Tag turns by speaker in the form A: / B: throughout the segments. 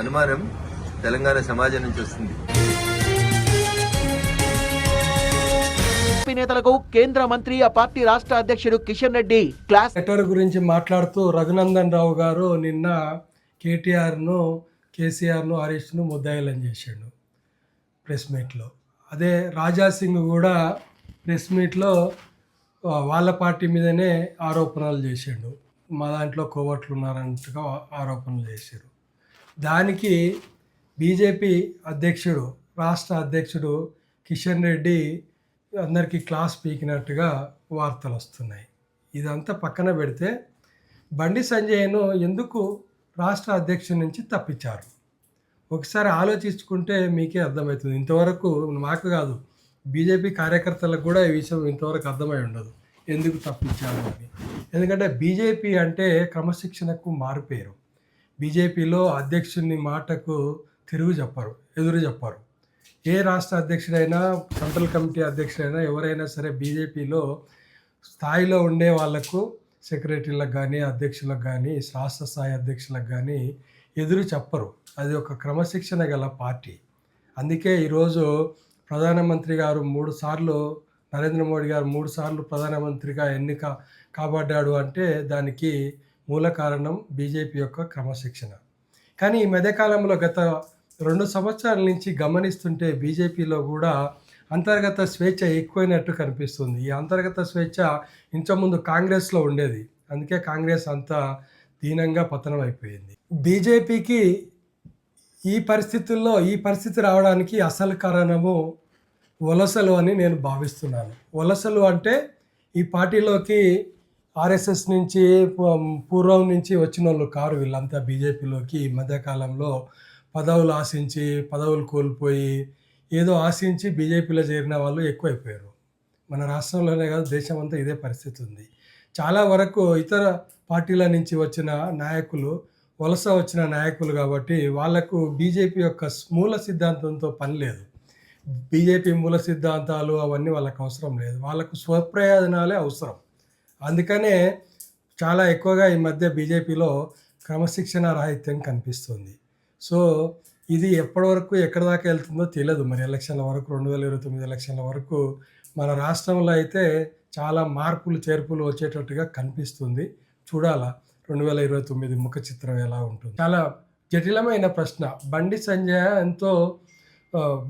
A: అనుమానం తెలంగాణ సమాజం నుంచి వస్తుంది.
B: నేతలకు కేంద్ర మంత్రి ఆ పార్టీ రాష్ట్ర అధ్యక్షుడు కిషన్ రెడ్డి క్లాస్
C: లెటర్ గురించి మాట్లాడుతూ రఘునందన్ రావు గారు నిన్న కేటీఆర్ను కేసీఆర్ను హరీష్ను ముద్దాయిలని చేశాడు ప్రెస్ మీట్లో. అదే రాజా సింగ్ కూడా ప్రెస్ మీట్లో వాళ్ళ పార్టీ మీదనే ఆరోపణలు చేసిండు మా దాంట్లో కోవట్లు ఉన్నారంటగా ఆరోపణలు చేశారు. దానికి బీజేపీ అధ్యక్షుడు రాష్ట్ర అధ్యక్షుడు కిషన్ రెడ్డి అందరికీ క్లాస్ పీకినట్టుగా వార్తలు వస్తున్నాయి. ఇదంతా పక్కన పెడితే బండి సంజయ్ను ఎందుకు రాష్ట్ర అధ్యక్షుడి నుంచి తప్పించారు? ఒకసారి ఆలోచించుకుంటే మీకే అర్థమవుతుంది. ఇంతవరకు మాకు కాదు బీజేపీ కార్యకర్తలకు కూడా ఈ విషయం ఇంతవరకు అర్థమై ఉండదు. ఎందుకు తప్పించారు అని. ఎందుకంటే బీజేపీ అంటే క్రమశిక్షణకు మారిపోయారు బీజేపీలో అధ్యక్షుని మాటకు తిరుగు చెప్పరు ఎదురు చెప్పరు. ఏ రాష్ట్ర అధ్యక్షుడైనా సెంట్రల్ కమిటీ అధ్యక్షుడైనా ఎవరైనా సరే బీజేపీలో స్థాయిలో ఉండే వాళ్ళకు సెక్రటరీలకు కానీ అధ్యక్షులకు కానీ రాష్ట్ర స్థాయి అధ్యక్షులకు కానీ ఎదురు చెప్పరు. అది ఒక క్రమశిక్షణ గల పార్టీ. అందుకే ఈరోజు ప్రధానమంత్రి గారు మూడు సార్లు నరేంద్ర మోడీ గారు మూడు సార్లు ప్రధానమంత్రిగా ఎన్నిక కాబడ్డాడు అంటే దానికి మూల కారణం బీజేపీ యొక్క క్రమశిక్షణ. కానీ ఈ మధ్యకాలంలో గత రెండు సంవత్సరాల నుంచి గమనిస్తుంటే బీజేపీలో కూడా అంతర్గత స్వేచ్ఛ ఎక్కువైనట్టు కనిపిస్తుంది. ఈ అంతర్గత స్వేచ్ఛ ఇంతకుముందు కాంగ్రెస్లో ఉండేది. అందుకే కాంగ్రెస్ అంత దీనంగా పతనం అయిపోయింది బీజేపీకి ఈ పరిస్థితుల్లో ఈ పరిస్థితి రావడానికి అసలు కారణము వలసలు అని నేను భావిస్తున్నాను. వలసలు అంటే ఈ పార్టీలోకి ఆర్ఎస్ఎస్ నుంచి పూర్వం నుంచి వచ్చిన వాళ్ళు కారు వీళ్ళంతా బీజేపీలోకి ఈ మధ్యకాలంలో పదవులు ఆశించి పదవులు కోల్పోయి ఏదో ఆశించి బీజేపీలో చేరిన వాళ్ళు ఎక్కువైపోయారు. మన రాష్ట్రంలోనే కాదు దేశం అంతా ఇదే పరిస్థితి ఉంది. చాలా వరకు ఇతర పార్టీల నుంచి వచ్చిన నాయకులు వలస వచ్చిన నాయకులు కాబట్టి వాళ్ళకు బీజేపీ యొక్క మూల సిద్ధాంతంతో పని లేదు. బీజేపీ మూల సిద్ధాంతాలు అవన్నీ వాళ్ళకి అవసరం లేదు. వాళ్ళకు స్వప్రయోజనాలే అవసరం. అందుకనే చాలా ఎక్కువగా ఈ మధ్య బీజేపీలో క్రమశిక్షణ రాహిత్యం కనిపిస్తుంది. సో ఇది ఎప్పటి వరకు ఎక్కడి దాకా వెళ్తుందో తెలియదు. మరి ఎలక్షన్ల వరకు రెండు వేల ఇరవై తొమ్మిది ఎలక్షన్ల వరకు మన రాష్ట్రంలో అయితే చాలా మార్పులు చేర్పులు వచ్చేటట్టుగా కనిపిస్తుంది. చూడాలా రెండు వేల ఇరవై తొమ్మిది ముఖ చిత్రం ఎలా ఉంటుంది? చాలా జటిలమైన ప్రశ్న. బండి సంజయ్ ఎంతో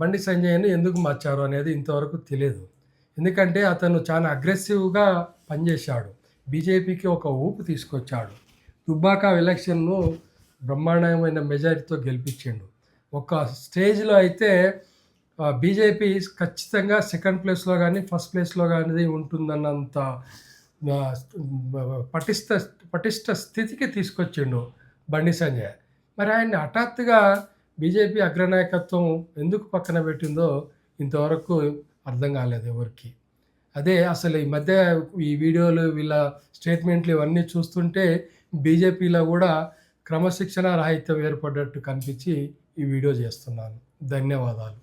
C: బండి సంజయ్ని ఎందుకు మార్చారు అనేది ఇంతవరకు తెలియదు. ఎందుకంటే అతను చాలా అగ్రెసివ్గా పనిచేశాడు. బీజేపీకి ఒక ఊపు తీసుకొచ్చాడు. దుబ్బాక ఎలక్షన్ను బ్రహ్మాండమైన మెజారిటీతో గెలిపించిండు. ఒక స్టేజ్లో అయితే బీజేపీ ఖచ్చితంగా సెకండ్ ప్లేస్లో కానీ ఫస్ట్ ప్లేస్లో కానీ ఉంటుందన్నంత పటిష్ట పటిష్ట స్థితికి తీసుకొచ్చిండు బండి సంజయ్. మరి ఆయన్ని హఠాత్తుగా బీజేపీ అగ్రనాయకత్వం ఎందుకు పక్కన పెట్టిందో ఇంతవరకు అర్థం కాలేదు ఎవరికి. అదే అసలు ఈ మధ్య ఈ వీడియోలు వీళ్ళ స్టేట్మెంట్లు ఇవన్నీ చూస్తుంటే బీజేపీలో కూడా క్రమశిక్షణ రాహిత్యం ఏర్పడ్డట్టు కనిపించి ఈ వీడియో చేస్తున్నాను. ధన్యవాదాలు.